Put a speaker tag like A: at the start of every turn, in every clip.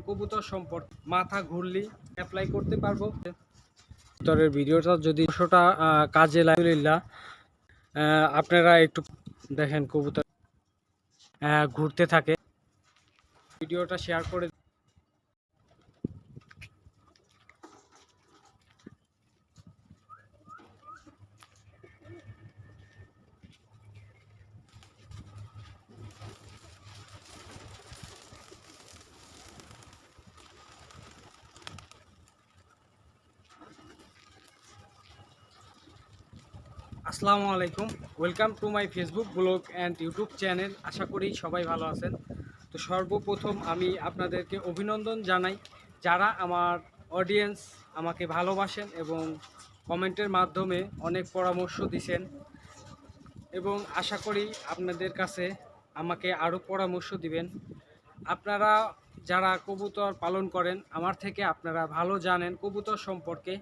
A: কবুতর সম্পর্কে মাথা ঘুরলি অ্যাপ্লাই করতে পারব। কবুতরের ভিডিওটা যদি শোটা কাজে লাগিল্লা আপনারা একটু দেখেন কবুতর ঘুরতে থাকে। ভিডিওটা শেয়ার করে আসসালামু আলাইকুম। Welcome to my Facebook blog and YouTube channel আশা করি সবাই ভালো আছেন। তো সর্বপ্রথম আমি আপনাদেরকে অভিনন্দন জানাই। যারা আমার অডিয়েন্স আমাকে ভালোবাসেন এবং কমেন্টের মাধ্যমে অনেক পরামর্শ দিছেন এবং আশা করি আপনাদের কাছে আমাকে আরও পরামর্শ দিবেন। আপনারা যারা কবুতর পালন করেন, আমার থেকে আপনারা ভালো জানেন কবুতর সম্পর্কে।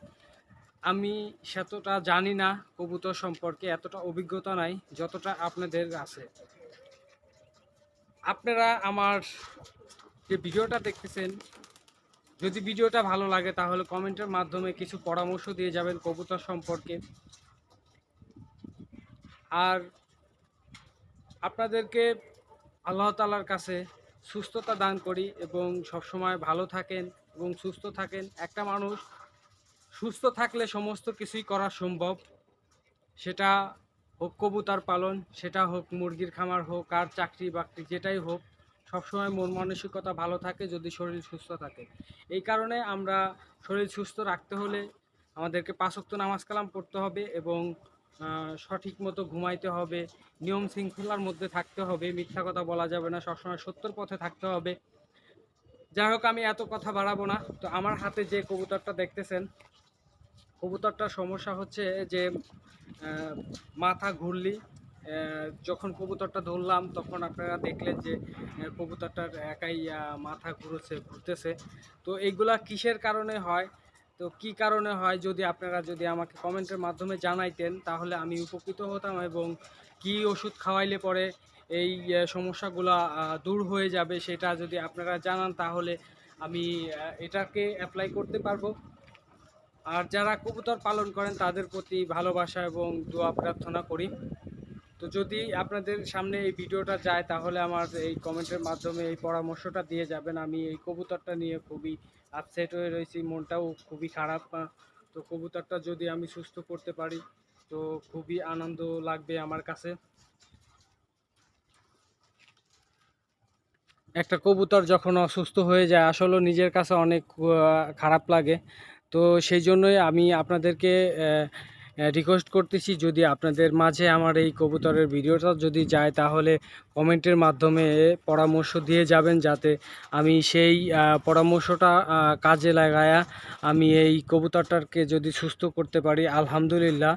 A: আমি সেতটা জানি না, কবুতর সম্পর্কে এতটা অভিজ্ঞতা নাই, যতটা আপনাদের আছে। আপনারা আমার যে ভিডিওটা দেখতেছেন, যদি ভিডিওটা ভালো লাগে তাহলে কমেন্টের মাধ্যমে কিছু পরামর্শ দিয়ে যাবেন কবুতর সম্পর্কে। আর আপনাদেরকে আল্লাহ তালার কাছে সুস্থতা দান করি এবং সবসময় ভালো থাকেন এবং সুস্থ থাকেন। একটা মানুষ সুস্থ থাকলে সমস্ত কিছুই করা সম্ভব। সেটা হোক কবুতার পালন, সেটা হোক মুরগির খামার হোক, আর চাকরি বাকরি যেটাই হোক, সবসময় মন মানসিকতা ভালো থাকে যদি শরীর সুস্থ থাকে। এই কারণে আমরা শরীর সুস্থ রাখতে হলে আমাদেরকে পাঁচক্ত নামাজ কালাম পড়তে হবে এবং সঠিক মতো ঘুমাইতে হবে, নিয়ম শৃঙ্খলার মধ্যে থাকতে হবে, মিথ্যা কথা বলা যাবে না, সবসময় সত্যর পথে থাকতে হবে। যাই হোক, আমি এত কথা বাড়াবো না। তো আমার হাতে যে কবুতরটা দেখতেছেন কবুতরটার সমস্যা হচ্ছে যে মাথা ঘুরলি যখন কবুতরটা ধরলাম তখন আপনারা দেখলেন যে কবুতরটার একাই মাথা ঘুরেছে, ঘুরতেছে। তো এইগুলা কিসের কারণে হয়? তো কি কারণে হয় যদি আপনারা যদি আমাকে কমেন্টের মাধ্যমে জানাইতেন, তাহলে আমি উপকৃত হতাম এবং কি ওষুধ খাওয়াইলে পরে এই সমস্যাগুলা দূর হয়ে যাবে সেটা যদি আপনারা জানান, তাহলে আমি এটাকে অ্যাপ্লাই করতে পারব। আর যারা কবুতর পালন করেন, তাদের প্রতি ভালোবাসা এবং দোয়া প্রার্থনা করি। তো যদি আপনাদের সামনে এই ভিডিওটা যায়, তাহলে আমার এই কমেন্টের মাধ্যমে এই পরামর্শটা দিয়ে যাবেন। আমি এই কবুতরটা নিয়ে খুবই আপসেট হয়ে রয়েছি, মনটাও খুবই খারাপ। তো কবুতরটা যদি আমি সুস্থ করতে পারি, তো খুবই আনন্দ লাগবে আমার কাছে। একটা কবুতর যখন অসুস্থ হয়ে যায়, আসলে নিজের কাছে অনেক খারাপ লাগে। তো সেই জন্যই আমি আপনাদেরকে রিকোয়েস্ট করতেছি যদি আপনাদের মাঝে আমার এই কবুতরের ভিডিওটা যদি যায় তাহলে কমেন্টের মাধ্যমে পরামর্শ দিয়ে যাবেন যাতে আমি সেই পরামর্শটা কাজে লাগায়া আমি এই কবুতরটাকে যদি সুস্থ করতে পারি, আলহামদুলিল্লাহ।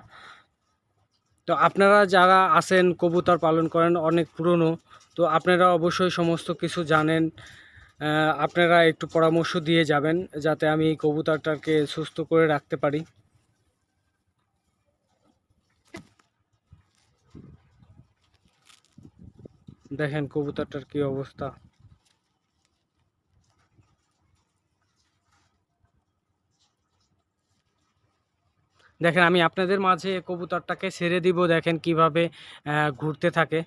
A: তো আপনারা যারা আছেন, কবুতর পালন করেন, অনেক পুরনো, তো আপনারা অবশ্যই সমস্ত কিছু জানেন। আপনারা একটু পরামর্শ দিয়ে যাবেন যাতে আমি এই কবুতরটাকে সুস্থ করে রাখতে পারি। দেখেন কবুতরটার কি অবস্থা। দেখেন, আমি আপনাদের মাঝে কবুতরটাকে ছেড়ে দিব, দেখেন কীভাবে ঘুরতে থাকে।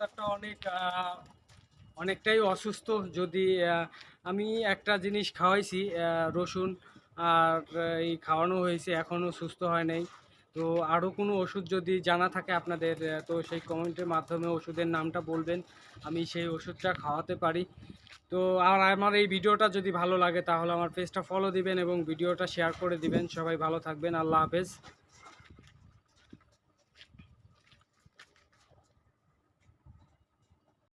A: কবুতরটা অনেক অনেকটাই অসুস্থ যদি আমি একটা জিনিস খাওয়াইছি রসুন আর এই খাওয়ানো হয়েছে এখনও সুস্থ হয় নাই। তো আরও কোনো ওষুধ যদি জানা থাকে আপনাদের তো সেই কমেন্টের মাধ্যমে ওষুধের নামটা বলবেন, আমি সেই ওষুধটা খাওয়াতে পারি। তো আর আমার এই ভিডিওটা যদি ভালো লাগে তাহলে আমার পেজটা ফলো দিবেন এবং ভিডিওটা শেয়ার করে দিবেন। সবাই ভালো থাকবেন, আল্লাহ হাফেজ।